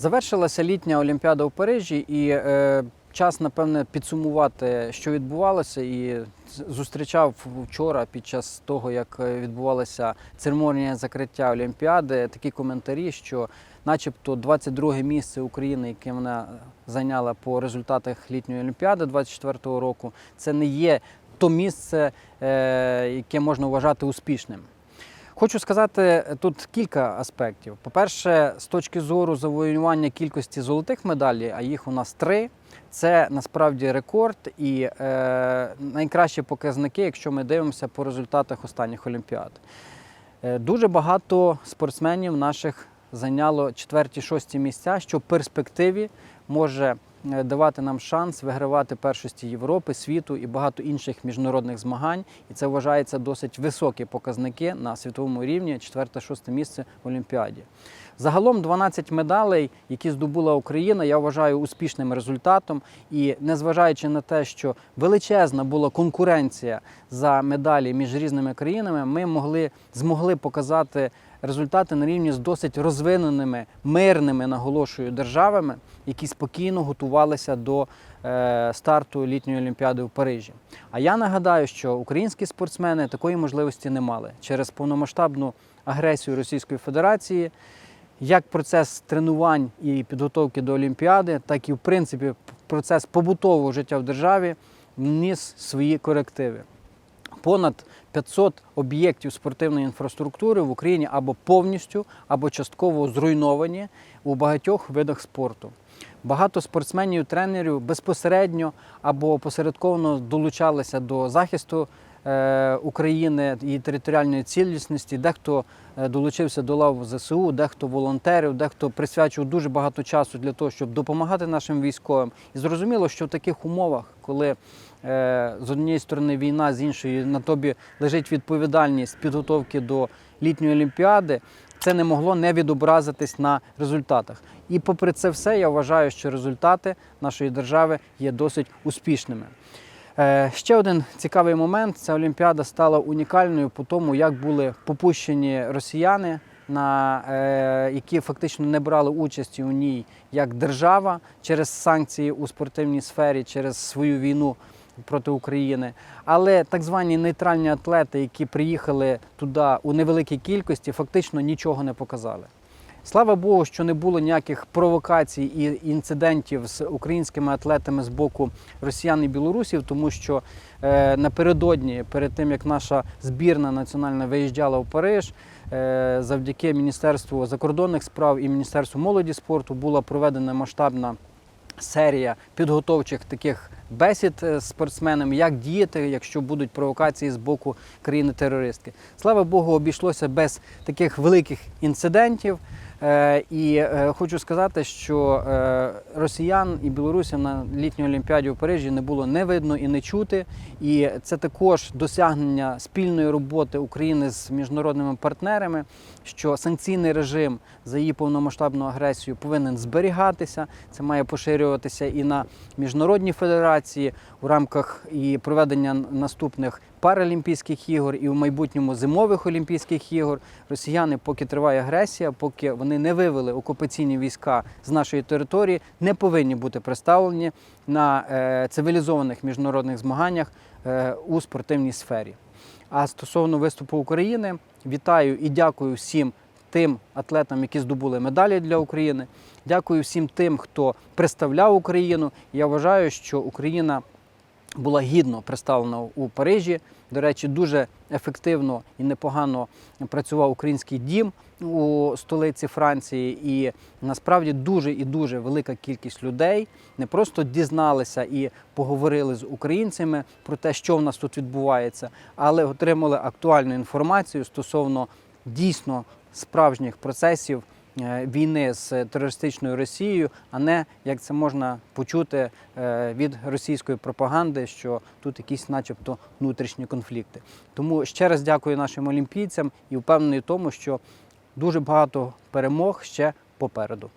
Завершилася літня Олімпіада у Парижі, і е, час, напевне, підсумувати, що відбувалося. І зустрічав вчора під час того, як е, відбувалася церемонія закриття Олімпіади, такі коментарі, що, начебто, 22 місце України, яке вона зайняла по результатах літньої Олімпіади 24-го року, це не є то місце, е, яке можна вважати успішним. Хочу сказати е, тут кілька аспектів. По-перше, з точки зору завоювання кількості золотих медалей, а їх у нас три, це насправді рекорд і е, найкращі показники, якщо ми дивимося по результатах останніх олімпіад. Е, дуже багато спортсменів наших зайняло четверті-шості місця, що в перспективі може давати нам шанс вигравати першості Європи, світу і багато інших міжнародних змагань. І це вважається досить високі показники на світовому рівні, четверте-шосте місце в Олімпіаді. Загалом 12 медалей, які здобула Україна, я вважаю успішним результатом. І незважаючи на те, що величезна була конкуренція за медалі між різними країнами, ми могли змогли показати результати на рівні з досить розвиненими, мирними, наголошую, державами, які спокійно готувалися до е, старту літньої олімпіади в Парижі. А я нагадаю, що українські спортсмени такої можливості не мали через повномасштабну агресію Російської Федерації. Як процес тренувань і підготовки до Олімпіади, так і в принципі процес побутового життя в державі вніс свої корективи. Понад 500 об'єктів спортивної інфраструктури в Україні або повністю, або частково зруйновані у багатьох видах спорту. Багато спортсменів, тренерів безпосередньо або посередковано долучалися до захисту е, України і територіальної цілісності. Дехто е, долучився до лав ЗСУ, дехто волонтерів, дехто присвячував дуже багато часу для того, щоб допомагати нашим військовим. І зрозуміло, що в таких умовах, коли з однієї сторони війна, з іншої на тобі лежить відповідальність підготовки до літньої олімпіади, це не могло не відобразитись на результатах. І попри це все, я вважаю, що результати нашої держави є досить успішними. Е, Ще один цікавий момент: ця Олімпіада стала унікальною по тому, як були попущені росіяни, на, е, які фактично не брали участі у ній як держава через санкції у спортивній сфері, через свою війну проти України. Але так звані нейтральні атлети, які приїхали туди у невеликій кількості, фактично нічого не показали. Слава Богу, що не було ніяких провокацій і інцидентів з українськими атлетами з боку росіян і білорусів, тому що е, напередодні, перед тим як наша збірна національна виїжджала в Париж, е, завдяки Міністерству закордонних справ і Міністерству молоді спорту була проведена масштабна серія підготовчих таких бесід е, з спортсменами, як діяти, якщо будуть провокації з боку країни-терористки. Слава Богу, обійшлося без таких великих інцидентів. Е, І е, хочу сказати, що росіян і білорусів на літній олімпіаді у Парижі не було не видно і не чути. І це також досягнення спільної роботи України з міжнародними партнерами, що санкційний режим за її повномасштабну агресію повинен зберігатися. Це має поширюватися і на міжнародні федерації у рамках і проведення наступних паралімпійських ігор і в майбутньому зимових олімпійських ігор. Росіяни, поки триває агресія, поки вони не вивели окупаційні війська з нашої території, не повинні бути представлені на е, цивілізованих міжнародних змаганнях е, у спортивній сфері. А стосовно виступу України, вітаю і дякую всім тим атлетам, які здобули медалі для України. Дякую всім тим, хто представляв Україну. Я вважаю, що Україна була гідно представлена у Парижі. До речі, дуже ефективно і непогано працював український дім у столиці Франції. І насправді дуже і дуже велика кількість людей не просто дізналися і поговорили з українцями про те, що в нас тут відбувається, але отримали актуальну інформацію стосовно дійсно справжніх процесів е, війни з терористичною Росією, а не як це можна почути е, від російської пропаганди, що тут якісь, начебто, внутрішні конфлікти. Тому ще раз дякую нашим олімпійцям і впевнений в тому, що дуже багато перемог ще попереду.